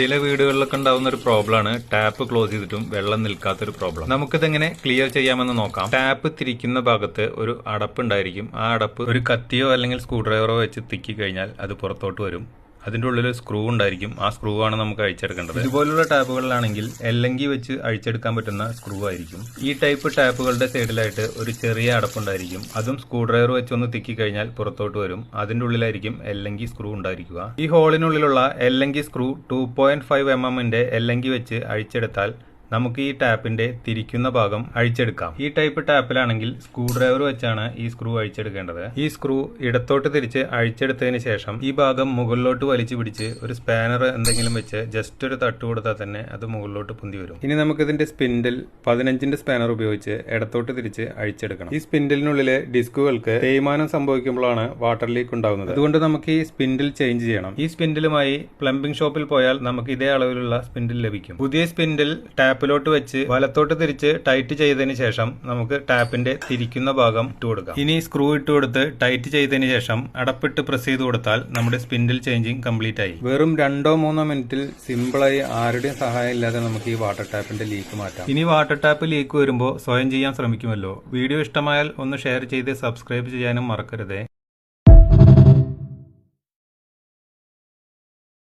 ചില വീടുകളിലൊക്കെ ഉണ്ടാവുന്ന ഒരു പ്രോബ്ലം ആണ്. ടാപ്പ് ക്ലോസ് ചെയ്തിട്ടും വെള്ളം നിൽക്കാത്ത ഒരു പ്രോബ്ലം നമുക്കിതെങ്ങനെ ക്ലിയർ ചെയ്യാമെന്ന് നോക്കാം. ടാപ്പ് തിരിക്കുന്ന ഭാഗത്ത് ഒരു അടപ്പ് ഉണ്ടായിരിക്കും. ആ അടപ്പ് ഒരു കത്തിയോ അല്ലെങ്കിൽ സ്ക്രൂ ഡ്രൈവറോ വെച്ച് തിക്കി കഴിഞ്ഞാൽ അത് പുറത്തോട്ട് വരും. അതിന്റെ ഉള്ളിൽ സ്ക്രൂ ഉണ്ടായിരിക്കും. ആ സ്ക്രൂ ആണ് നമുക്ക് അഴിച്ചെടുക്കേണ്ടത്. ഇതുപോലുള്ള ടാപ്പുകളിലാണെങ്കിൽ എല്ലങ്കി വെച്ച് അഴിച്ചെടുക്കാൻ പറ്റുന്ന സ്ക്രൂ ആയിരിക്കും. ഈ ടൈപ്പ് ടാപ്പുകളുടെ സൈഡിലായിട്ട് ഒരു ചെറിയ അടപ്പുണ്ടായിരിക്കും. അതും സ്ക്രൂ ഡ്രൈവർ വെച്ച് ഒന്ന് തിക്കി കഴിഞ്ഞാൽ പുറത്തോട്ട് വരും. അതിന്റെ ഉള്ളിലായിരിക്കും എല്ലങ്കി സ്ക്രൂ ഉണ്ടായിരിക്കുക. ഈ ഹോളിനുള്ളിലുള്ള എല്ലങ്കി screw two point five M എമ്മിന്റെ എല്ലങ്കി വെച്ച് അഴിച്ചെടുത്താൽ നമുക്ക് ഈ ടാപ്പിന്റെ തിരിക്കുന്ന ഭാഗം അഴിച്ചെടുക്കാം. ഈ ടൈപ്പ് ടാപ്പിലാണെങ്കിൽ സ്ക്രൂ ഡ്രൈവർ വെച്ചാണ് ഈ സ്ക്രൂ അഴിച്ചെടുക്കേണ്ടത്. ഈ സ്ക്രൂ ഇടത്തോട്ട് തിരിച്ച് അഴിച്ചെടുത്തതിന് ശേഷം ഈ ഭാഗം മുകളിലോട്ട് വലിച്ചു പിടിച്ച് ഒരു സ്പാനർ എന്തെങ്കിലും വെച്ച് ജസ്റ്റ് ഒരു തട്ട് കൊടുത്താൽ തന്നെ അത് മുകളിലോട്ട് പൊന്തി വരും. ഇനി നമുക്ക് ഇതിന്റെ സ്പിൻഡിൽ പതിനഞ്ചിന്റെ സ്പാനർ ഉപയോഗിച്ച് ഇടത്തോട്ട് തിരിച്ച് അഴിച്ചെടുക്കണം. ഈ സ്പിൻഡിലിനുള്ളിലെ ഡിസ്കുകൾക്ക് തേയ്മാനം സംഭവിക്കുമ്പോഴാണ് വാട്ടർ ലീക്ക് ഉണ്ടാകുന്നത്. അതുകൊണ്ട് നമുക്ക് ഈ സ്പിൻഡിൽ ചേഞ്ച് ചെയ്യണം. ഈ സ്പിൻഡിലുമായി പ്ലംബിംഗ് ഷോപ്പിൽ പോയാൽ നമുക്ക് ഇതേ അളവിലുള്ള സ്പിൻഡിൽ ലഭിക്കും. പുതിയ സ്പിൻഡിൽ ടാപ്പിലോട്ട് വെച്ച് വലത്തോട്ട് തിരിച്ച് ടൈറ്റ് ചെയ്തതിന് ശേഷം നമുക്ക് ടാപ്പിന്റെ തിരിക്കുന്ന ഭാഗം ഇട്ട് കൊടുക്കാം. ഇനി സ്ക്രൂ ഇട്ട് കൊടുത്ത് ടൈറ്റ് ചെയ്തതിന് ശേഷം അടപ്പിട്ട് പ്രസ് ചെയ്ത് കൊടുത്താൽ നമ്മുടെ സ്പിൻഡിൽ ചേഞ്ചിങ് കംപ്ലീറ്റ് ആയി. വെറും രണ്ടോ മൂന്നോ മിനിറ്റിൽ സിമ്പിളായി ആരുടെയും സഹായം ഇല്ലാതെ നമുക്ക് ഈ വാട്ടർ ടാപ്പിന്റെ ലീക്ക് മാറ്റാം. ഇനി വാട്ടർ ടാപ്പ് ലീക്ക് വരുമ്പോൾ സ്വയം ചെയ്യാൻ ശ്രമിക്കുമല്ലോ. വീഡിയോ ഇഷ്ടമായാൽ ഒന്ന് ഷെയർ ചെയ്ത് സബ്സ്ക്രൈബ് ചെയ്യാനും മറക്കരുതേ.